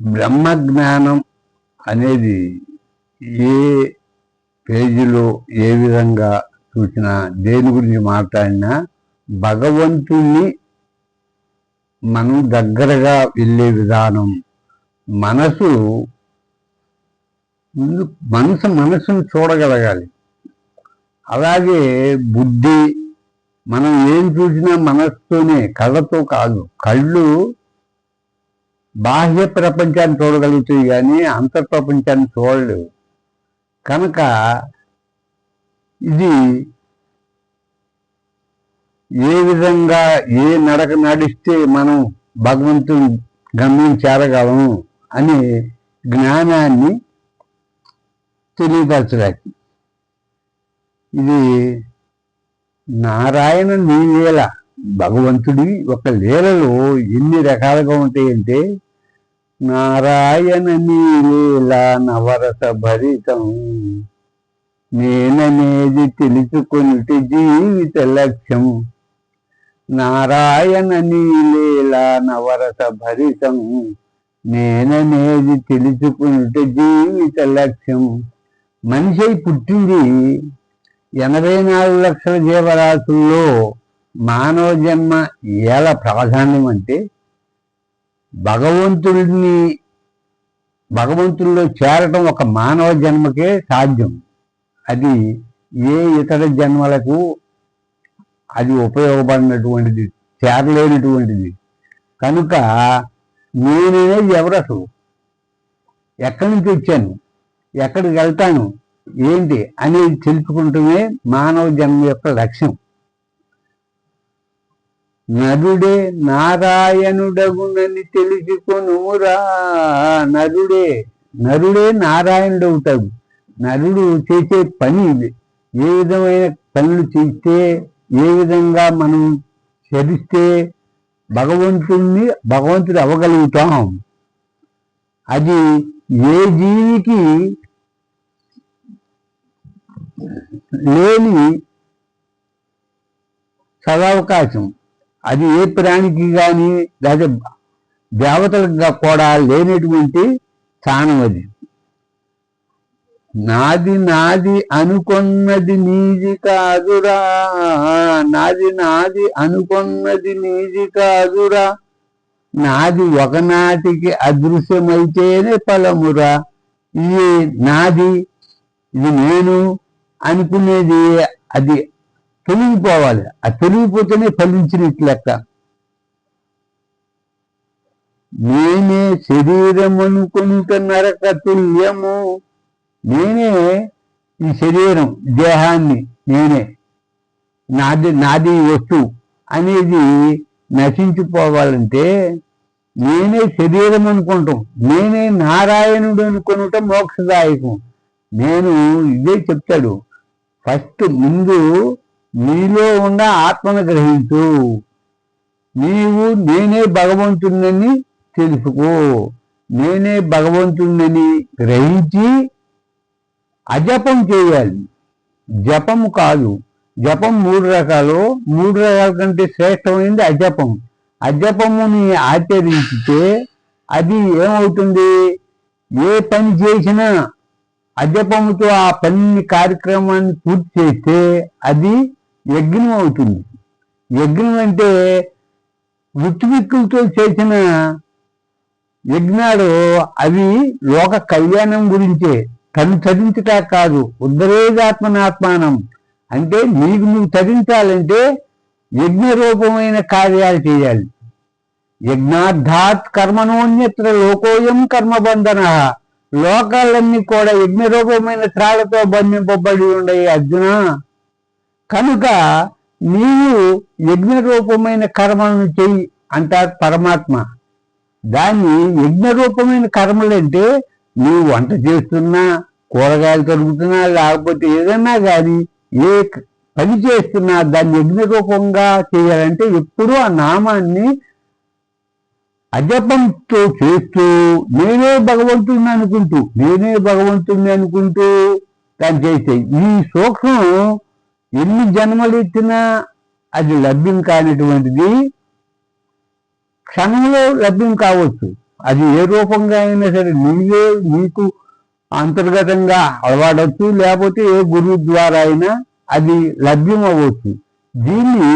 బ్రహ్మ జ్ఞానం అనేది ఏ పేజీలో ఏ విధంగా చూసినా దేని గురించి మాట్లాడినా భగవంతుణ్ణి మనం దగ్గరగా వెళ్ళే విధానం. మనసు ముందు మనసు మనసును చూడగలగాలి. అలాగే బుద్ధి మనం ఏం చూసినా మనస్సుతోనే కళ్ళతో కాదు కళ్ళు బాహ్య ప్రపంచాన్ని చూడగలుగుతాయి కానీ అంతర్ ప్రపంచాన్ని చూడలేవు కనుక ఇది ఏ విధంగా ఏ నడక నడిస్తే మనం భగవంతుని గమ్యం చేరగలము అనే జ్ఞానాన్ని తెలియపరచడానికి. ఇది నారాయణ నీవేలా భగవంతుడి ఒక లీలలో ఎన్ని రకాలుగా ఉంటాయంటే నారాయణ నీ లీల నవరస భరితం. నేననేది తెలుసుకొనిటి జీవిత లక్ష్యం. నారాయణ నీ లీల నవరస భరితం. నేననేది తెలుసుకున్నట్టు జీవిత లక్ష్యం. మనిషి పుట్టింది ఎనభై నాలుగు లక్షల జీవరాశుల్లో మానవ జన్మ ఎలా ప్రాధాన్యం అంటే భగవంతుడిని భగవంతుల్లో చేరటం ఒక మానవ జన్మకే సాధ్యం. అది ఏ ఇతర జన్మలకు అది ఉపయోగపడినటువంటిది చేరలేనటువంటిది. కనుక నేననేది ఎవరసు ఎక్కడి నుంచి వచ్చాను? ఎక్కడికి వెళ్తాను? ఏంటి? అనేది తెలుసుకుంటమే మానవ జన్మ యొక్క లక్ష్యం. నరుడే నారాయణుడగునని తెలుసుకొనుమురా. నరుడే నరుడే నారాయణుడు అవుతాడు నరుడు చేసే పని ఇది. ఏ విధమైన పనులు చేస్తే ఏ విధంగా మనం చరిస్తే భగవంతుణ్ణి భగవంతుడు అవ్వగలుగుతాం. అది ఏ జీవికి లేని సదవకాశం. అది ఏ ప్రాణికి కానీ లేదా దేవతలకు కూడా లేనటువంటి స్థానం అది. నాది నాది అనుకున్నది నీది కాదురా. నాది నాది అనుకున్నది నీది కాదురా. నాది ఒకనాటికి అదృశ్యమైతేనే ఫలమురా. ఇది నాది ఇది నేను అనుకునేది అది తొలగిపోవాలి. ఆ తొలగిపోతేనే ఫలించినట్లు లెక్క. నేనే శరీరం అనుకుంట నరక తుల్యము. నేనే ఈ శరీరం దేహాన్ని నేనే. నాది నాది వస్తువు అనేది నశించిపోవాలంటే నేనే శరీరం అనుకుంటాం. నేనే నారాయణుడు అనుకునటం మోక్షదాయకం. నేను ఇదే చెప్తాడు. ఫస్ట్ ముందు నీలో ఉన్న ఆత్మను గ్రహించు. నీవు నేనే భగవంతుందని తెలుసుకో. నేనే భగవంతుందని గ్రహించి అజపం చేయాలి. జపం కాదు. జపం మూడు రకాలు. మూడు రకాల కంటే శ్రేష్టమైనది అజపం. అజపముని ఆచరించితే అది ఏమవుతుంది? ఏ పని చేసినా అజపముతో ఆ పని కార్యక్రమాన్ని పూర్తి చేస్తే అది యజ్ఞం అవుతుంది. యజ్ఞం అంటే ఋత్విక్కులతో చేసిన యజ్ఞాలు అవి లోక కళ్యాణం గురించే. తను తరించుట కాదు. ఉద్ధరేదాత్మనాత్మానం. అంటే నీకు నువ్వు తరించాలంటే యజ్ఞరూపమైన కార్యాలు చేయాలి. యజ్ఞార్థాత్ కర్మణోన్యత్ర లోకోయం కర్మబంధన. లోకాలన్నీ కూడా యజ్ఞరూపమైన త్రాళ్ళతో బంధింపబడి ఉన్నాయి అర్జున కనుక నీవు యజ్ఞ రూపమైన కర్మలను చెయ్యి అంటారు పరమాత్మ. దాన్ని యజ్ఞ రూపమైన కర్మలంటే నువ్వు వంట చేస్తున్నా కూరగాయలు తరుగుతున్నా లేకపోతే ఏదన్నా కానీ ఏ పని చేస్తున్నా దాన్ని యజ్ఞ రూపంగా చేయాలంటే ఎప్పుడూ ఆ నామాన్ని అజపంతో చేస్తూ నేనే భగవంతుడిని అనుకుంటూ నేనే భగవంతుడిని అనుకుంటూ దాన్ని చేసే ఈ సూక్ష్మం ఎన్ని జన్మలు ఇచ్చినా అది లభ్యం కానిటువంటిది క్షణంలో లభ్యం కావచ్చు. అది ఏ రూపంగా అయినా సరే నీవే నీకు అంతర్గతంగా అలవాడవచ్చు లేకపోతే ఏ గురువు ద్వారా అయినా అది లభ్యం అవ్వచ్చు. దీన్ని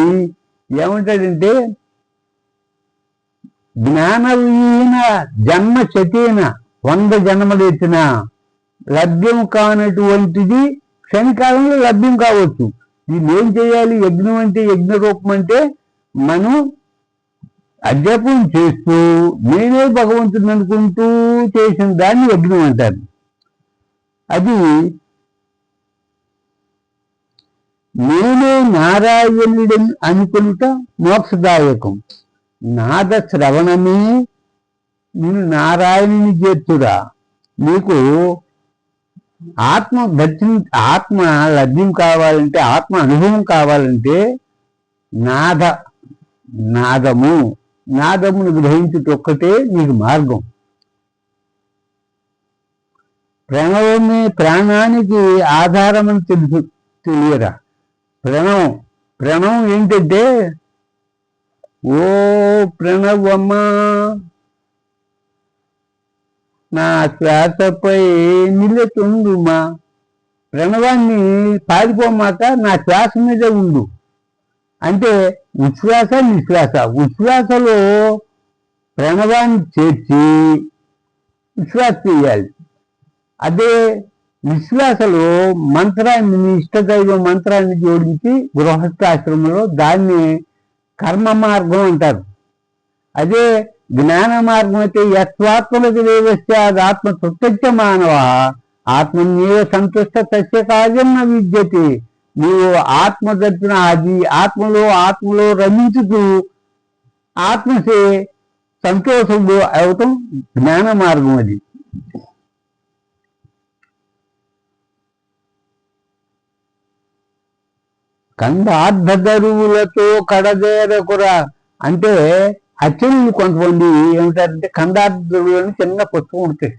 ఏమంటాడంటే జ్ఞానవిహీన జన్మ శతేన వంద జన్మలు ఎత్తిన లభ్యం కానటువంటిది క్షణికాలంలో లభ్యం కావచ్చు. దీన్ని ఏం చేయాలి? యజ్ఞం అంటే యజ్ఞ రూపం అంటే మనం అధ్యాపం చేస్తూ నేనే భగవంతుని అనుకుంటూ చేసిన దాన్ని యజ్ఞం అంటారు. అది నేనే నారాయణుడని అనుకుంటా మోక్షదాయకం. నాద శ్రవణమే నేను నారాయణుని చేతురా నీకు ఆత్మ దర్శనం ఆత్మ లభ్యం కావాలంటే ఆత్మ అనుభవం కావాలంటే నాద నాదము. నాదమును గ్రహించుట ఒక్కటే నీకు మార్గం. ప్రణవమే ప్రాణానికి ఆధారమని తెలుసు తెలియరా ప్రణవం ప్రణవం ఏంటంటే ఓ ప్రణవమ్మా నా శ్వాసపై మా ప్రణవాన్ని పారిపోమాక నా శ్వాస మీద ఉండు. అంటే ఉచ్ఛ్వాస నిశ్వాస. ఉచ్ఛ్వాసలో ప్రణవాన్ని చేర్చి విశ్వాస చేయాలి. అదే విశ్వాసలో మంత్రాన్ని నీ ఇష్టదైవ మంత్రాన్ని జోడించి గృహస్థాశ్రమంలో దాన్ని కర్మ మార్గం అంటారు. అదే జ్ఞాన మార్గమైతే యత్వాత్మలకు దేవస్య ఆత్మ ప్రత్యక్ష మానవ ఆత్మన్యేవ సంతుష్ట తస్య కార్యం న విద్యతే నీవు ఆత్మ దర్శన అది ఆత్మలో ఆత్మలో రమించుతూ ఆత్మసే సంతోషంలో అవటం జ్ఞాన మార్గం అది కందార్థదరువులతో కడదేరకురా అంటే అచ్చలు కొంతమంది ఏమిటారంటే కందార్థులని అని చిన్న పుస్తకం ఉంటాయి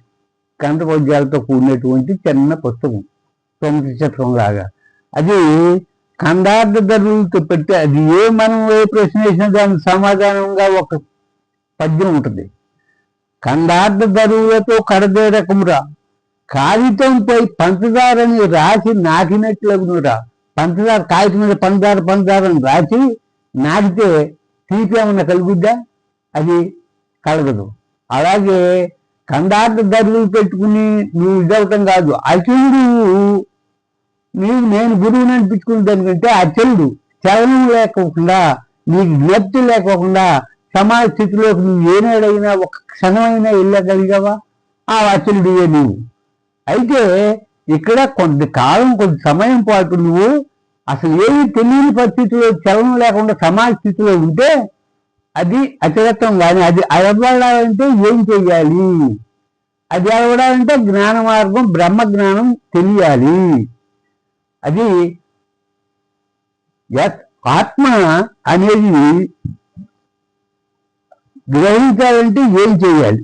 కంద పద్యాలతో కూడినటువంటి చిన్న పుస్తకం తొమ్మిది చిత్రం లాగా. అది కందార్థ ధరులతో పెడితే అది ఏ మనం ఏ ప్రశ్న వేసినా దానికి సమాధానంగా ఒక పద్యం ఉంటుంది. కందార్థ ధరువులతో కడదేరకమురా కాగితంపై పంచదారని రాసి నాకినట్లగునురా పంచదార కాగితం మీద పంచదార పంచదారని రాసి నాకితే తీపి ఏమన్నా కలుగుద్దా? అది కలగదు. అలాగే కందార్థ ధరలు పెట్టుకుని నువ్వు ఇదవటం కాదు. అచలుడు నీవు నేను గురువుని అనిపించుకునే దానికంటే అచలుడు చలనం లేకోకుండా నీకు జ్ఞప్తి లేకోకుండా సమాజ స్థితిలోకి నువ్వు ఏనాడైనా ఒక క్షణమైనా వెళ్ళగలిగావా? ఆ అచలుడివే నువ్వు అయితే ఇక్కడ కొంతకాలం కొంత సమయం పాటు నువ్వు అసలు ఏమీ తెలియని పరిస్థితిలో చలనం లేకుండా సమాజ స్థితిలో ఉంటే అది అచలత్వం కానీ అది అలవాడాలంటే ఏం చెయ్యాలి? అది అలవడాలంటే జ్ఞాన మార్గం బ్రహ్మ జ్ఞానం తెలియాలి. అది యత్- ఆత్మ అనేది గ్రహించాలంటే ఏం చేయాలి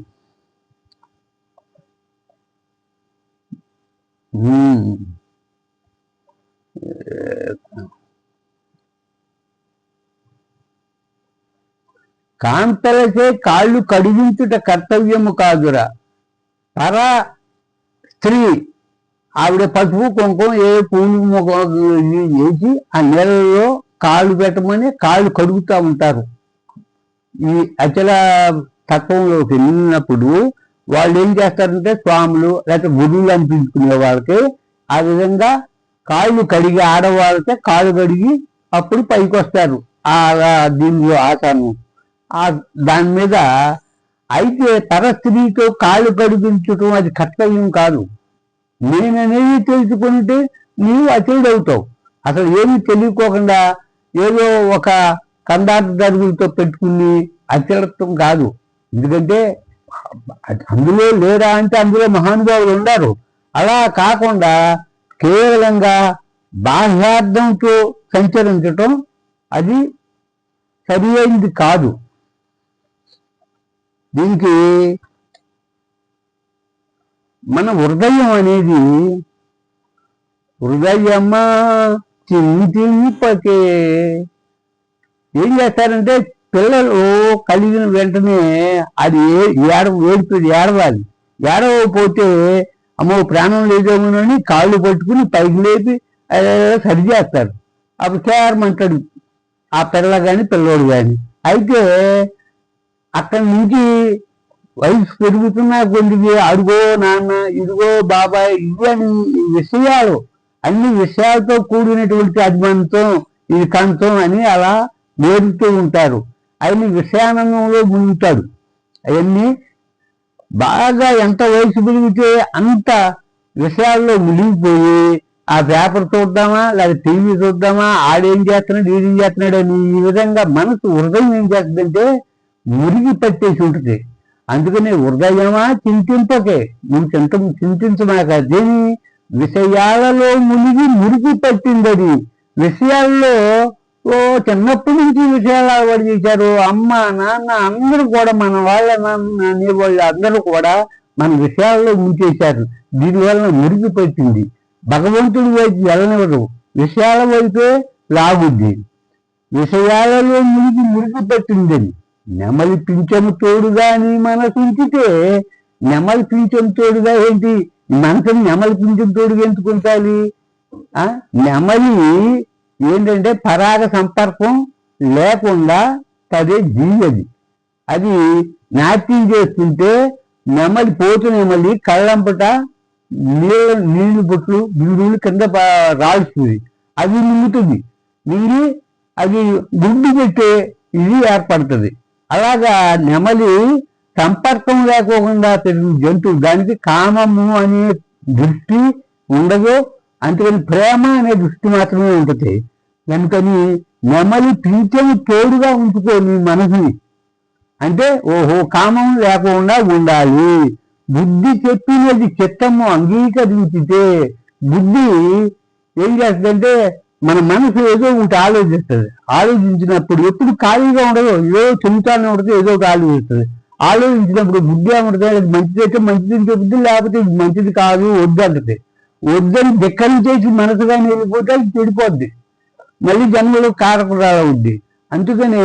కాంతలచే కాళ్ళు కడిగించుట కర్తవ్యము కాదురా. పర స్త్రీ ఆవిడ పసుపు కుంకుమ ఏ పూలు వేసి ఆ నీళ్ళలో కాళ్ళు పెట్టమని కాళ్ళు కడుగుతూ ఉంటారు. ఈ అచల తత్వంలోకి వెళ్ళినప్పుడు వాళ్ళు ఏం చేస్తారంటే స్వాములు లేకపోతే గురువులు అనిపించుకునే వాళ్ళకి ఆ విధంగా కాళ్ళు కడిగి ఆడవాళ్ళకి కాళ్ళు కడిగి అప్పుడు పైకి వస్తారు ఆ దీనిలో ఆసనం. ఆ దాని మీద అయితే పరస్త్రీతో కాళ్ళు కడిగించడం అది కర్తవ్యం కాదు. నేననేది తెలుసుకుంటే నీవు అతీడవుతావు అసలు ఏమీ తెలియకోకుండా ఏదో ఒక కందాట దరుగులతో పెట్టుకుని అచలత్వం కాదు. ఎందుకంటే అందులో లేరా అంటే అందులో మహానుభావులు ఉన్నారు. అలా కాకుండా కేవలంగా బాహ్యార్థంతో సంచరించటం అది సరి అయింది కాదు. దీనికి మన హృదయం అనేది హృదయమా చింతింపకే ఏం చేస్తారంటే పిల్లలు కలిగిన వెంటనే అది ఏడ ఏడుపు ఏడవాలి. ఏడవకపోతే అమ్మో ప్రాణం లేదేమోనని కాళ్ళు పట్టుకుని పైకి లేపి సరి చేస్తారు. అప్పుడు చేరమంటాడు ఆ పిల్ల కానీ పిల్లోడు కానీ అయితే అక్కడి నుంచి వయసు పెరుగుతున్నా కొద్దిగా అడుగో నాన్న ఇదిగో బాబాయ్ ఇవి విషయాలు అన్ని విషయాలతో కూడినటువంటి అభిమానంతో ఇది కంతం అని అలా నేర్పుతూ ఉంటారు. ఆయన విషయానందంలో ముందుతాడు అవన్నీ బాగా ఎంత వయసు పెరిగితే అంత విషయాల్లో మునిగిపోయి ఆ పేపర్ చూద్దామా లేదా టీవీ చూద్దామా ఆడేం చేస్తున్నాడు ఈడేం చేస్తున్నాడు అని ఈ విధంగా మనసు హృదయం ఏం చేస్తుందంటే మురిగి పట్టేసి ఉంటుంది. అందుకని హృదయమా చింతింపకే. నువ్వు చింత చింతించమాక దేని విషయాలలో మునిగి మురిగి పట్టింది అది విషయాల్లో ఓ చిన్నప్పటి నుంచి విషయాలు అలవాటు చేశారు. అమ్మ నాన్న అందరూ కూడా మన వాళ్ళ నాన్న అనే వాళ్ళు అందరూ కూడా మన విషయాల్లో ముంచేశారు దీనివల్ల మురిగి భగవంతుడి వైపు వెళ్ళనివ్వరు. విషయాల వైపే లాగుద్ది. విషయాలలో మునిగి మురిగి పట్టిందని నెమలి పింఛము తోడుగా నీ మనసు ఉంచితే నెమలి పింఛము తోడుగా ఏంటి? మనసుని నెమలి పింఛం తోడుగా ఎందుకు ఉంచాలి? ఆ? నెమలి ఏంటంటే పరాగ సంపర్కం లేకుండా అదే జీయది. అది నాట్యం చేస్తుంటే నెమలి పోతు నెమలి కళ్ళంపట నీళ్ళ నీళ్ళు బొట్లు బిందువులు కింద రాడుస్తుంది అది నింగుతుంది నింగి అది గుడ్డు పెట్టే ఇది ఏర్పడుతుంది. అలాగా నెమలి సంపర్కం లేకోకుండా పెరిగిన జంతువు దానికి కామము అనే దృష్టి ఉండదు. అందుకని ప్రేమ అనే దృష్టి మాత్రమే ఉంటుంది. కనుకని నెమలి పింఛను తోడుగా ఉంచుకోని మనసుని. అంటే ఓహో కామం లేకుండా ఉండాలి. బుద్ధి చెప్పినది చిత్తము అంగీకరించితే బుద్ధి ఏం చేస్తుందంటే మన మనసు ఏదో ఒకటి ఆలోచిస్తుంది. ఆలోచించినప్పుడు ఎప్పుడు ఖాళీగా ఉండదు. ఏదో చెబుతానే ఉంటుంది ఏదో ఒకటి ఆలోచిస్తుంది. ఆలోచించినప్పుడు బుద్ధి ఏమంటుంది అది మంచిది అయితే మంచిది చెబుద్ది లేకపోతే ఇది మంచిది కాదు వద్దు అంటది. వద్దని ధిక్కరించేసి మనసుగా వెళ్ళిపోతే అది చెడిపోద్ది. మళ్ళీ జన్మలో కారకురాలవుద్ది. అందుకనే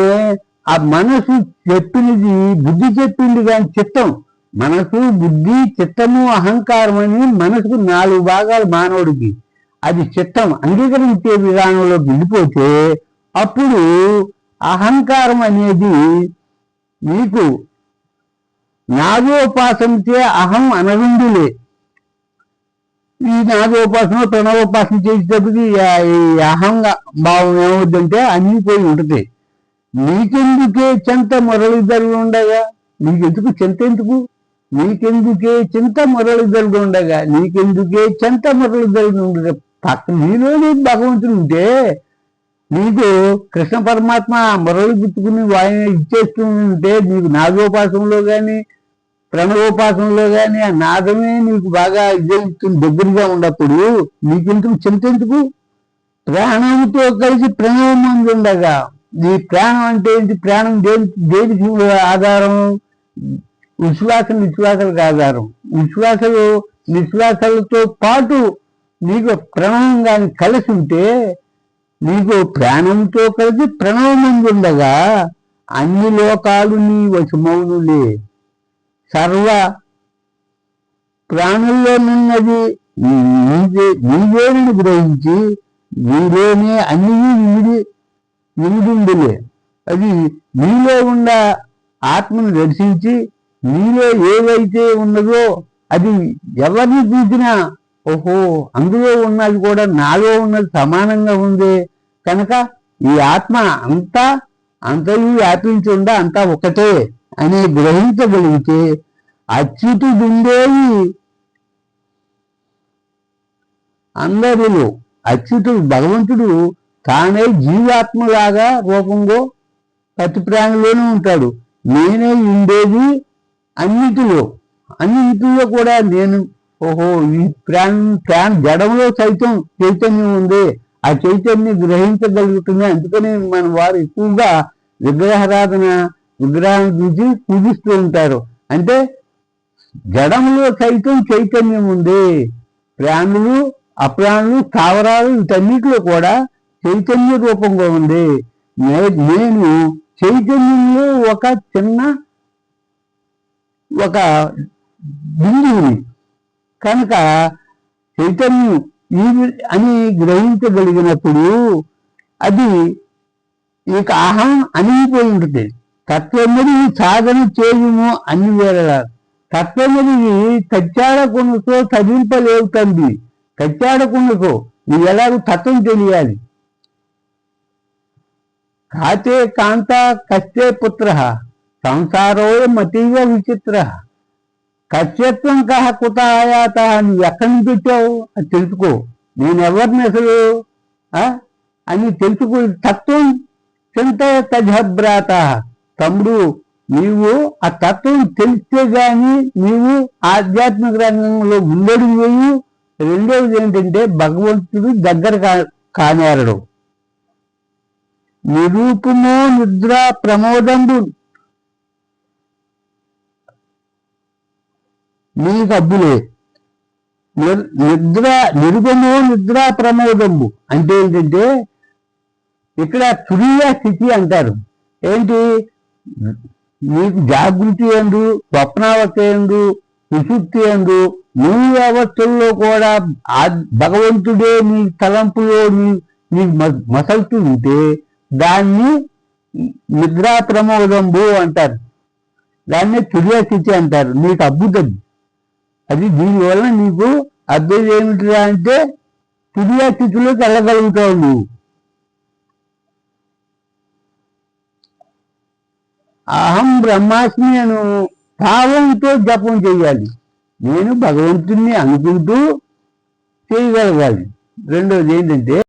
ఆ మనసు చెప్పినది బుద్ధి చెప్పింది కానీ చిత్తం. మనసు బుద్ధి చిత్తము అహంకారం అని మనసుకు నాలుగు భాగాలు మానవుడికి. అది చిత్తం. అంగీకరించే విధానంలోకి వెళ్ళిపోతే అప్పుడు అహంకారం అనేది నీకు నాగోపాసనచే అహం అనరుండులే ఈ నాగోపాసన ప్రణవోపాసన చేసేటప్పటికి ఈ అహంగా భావం ఏమవుద్దంటే అన్ని పోయి ఉంటుంది. నీకెందుకే చెంత మురళిధరులు ఉండగా? నీకెందుకు చింత ఎందుకు? నీకెందుకే చింత మురళిధరుడు ఉండగా? నీకెందుకే చెంత మురళిధరుడు ఉండగా? పక్క నీలోనే భగవంతుడు ఉంటే నీకు కృష్ణ పరమాత్మ మురళి గుర్తుకుని వాయిని ఇచ్చేస్తూ ఉంటే నీకు నాగోపాసంలో కానీ ప్రణవోపాసనలో కానీ ఆ నాదమే నీకు బాగా ఇదేస్తుంది దగ్గరగా ఉన్నప్పుడు నీకెందుకు చింత ఎందుకు? ప్రాణంతో కలిసి ప్రణవం మంది ఉండగా. నీ ప్రాణం అంటే ఏంటి? ప్రాణం దేని దేనికి ఆధారం విశ్వాస నిశ్వాసాలకు ఆధారం. విశ్వాసలు నిశ్వాసాలతో పాటు నీకు ప్రణవం కానీ కలిసి ఉంటే నీకు ప్రాణంతో కలిసి ప్రణవం మంది ఉండగా అన్ని లోకాలు నీ వశమౌనులే సర్వ ప్రాణుల్లోనున్నది నీవే నీవేని గ్రహించి నీలోనే అన్ని నిమిడి నిమిడిందులే అది నీలో ఉన్న ఆత్మను దర్శించి నీలో ఏదైతే ఉన్నదో అది ఎవరిని చూసినా ఓహో అందులో ఉన్నది కూడా నాలో ఉన్నది సమానంగా ఉంది. కనుక ఈ ఆత్మ అంతా అంతయు వ్యాపించి ఉండ అంతా ఒకటే. అని గ్రహించగలిగితే అచ్యుతుడుండేవి. అందరిలో అచ్యుతుడు భగవంతుడు తానే జీవాత్మలాగా రూపంలో ప్రతి ప్రాణిలోనే ఉంటాడు. నేనే ఉండేది అన్నిటిలో. అన్నింటిలో కూడా నేను ఓహో ఈ ప్రాణ్ ప్రాణ్ జడంలో సైతం చైతన్యం ఉంది. ఆ చైతన్యం గ్రహించగలుగుతుంది. అందుకని మన వారు ఎక్కువగా విగ్రహారాధన విగ్రహాన్ని చూసి పూజిస్తూ ఉంటారు. అంటే జడంలో సైతం చైతన్యం ఉంది. ప్రాణులు అప్రాణులు స్థావరాలు వీటన్నిటిలో కూడా చైతన్య రూపంగా ఉంది. నేను చైతన్యంలో ఒక చిన్న ఒక బిందువుని. కనుక చైతన్యం ఈ అని గ్రహించగలిగినప్పుడు అది ఇక అహం అణిగిపోయి ఉంటుంది. తత్వమది సాధన చేయుము అన్ని వేళ తత్వమది కచ్చాడకుండతో తరింపలేవు తండ్రి. కచ్చాడకుండతో నువ్వు ఎలాగో తత్వం తెలియాలి. కాతే కాంత కష్టే పుత్ర సంసారో మతీవ విచిత్ర. కశ్యత్వం కహ కుత ఆయాత నువ్వు ఎక్కడి నుంచి పెట్టావు అది తెలుసుకో. నేను ఎవరిని అసలు? ఆ? అని తెలుసుకో. తత్వం. చింత తజభ్రాత తమ్ముడు నీవు ఆ తత్వం తెలిస్తే గాని నీవు ఆధ్యాత్మిక రంగంలో ముందడుగు వేయు. రెండవది ఏంటంటే భగవంతుడు దగ్గర కా కానేరడు. నిరూపమో నిద్ర ప్రమోదంబు. నీకు అబ్బులే నిద్ర నిరుపమో నిద్ర ప్రమోదంబు. అంటే ఏంటంటే ఇక్కడ తురియ స్థితి అంటారు. ఏంటి? నీకు జాగృతి ఎందు స్వప్నావస్థ ఎందు సుశుక్తి ఎందు మూడు అవస్థల్లో కూడా భగవంతుడే నీ తలంపులో నీ నీ మ- మసలుతూ ఉంటే దాన్ని నిద్రా ప్రమోదంబు అంటారు. దాన్ని క్యూరియాసిటీ స్థితి అంటారు. నీకు అద్భుతం. అది దీనివల్ల నీకు అర్థం ఏమిటిరా అంటే తురియ వెళ్ళగలుగుతావు నువ్వు. అహం బ్రహ్మాస్మి అను భావంతో జపం చేయాలి. నేను భగవంతుణ్ణి అనుకుంటూ చేయగలగాలి. రెండోది ఏంటంటే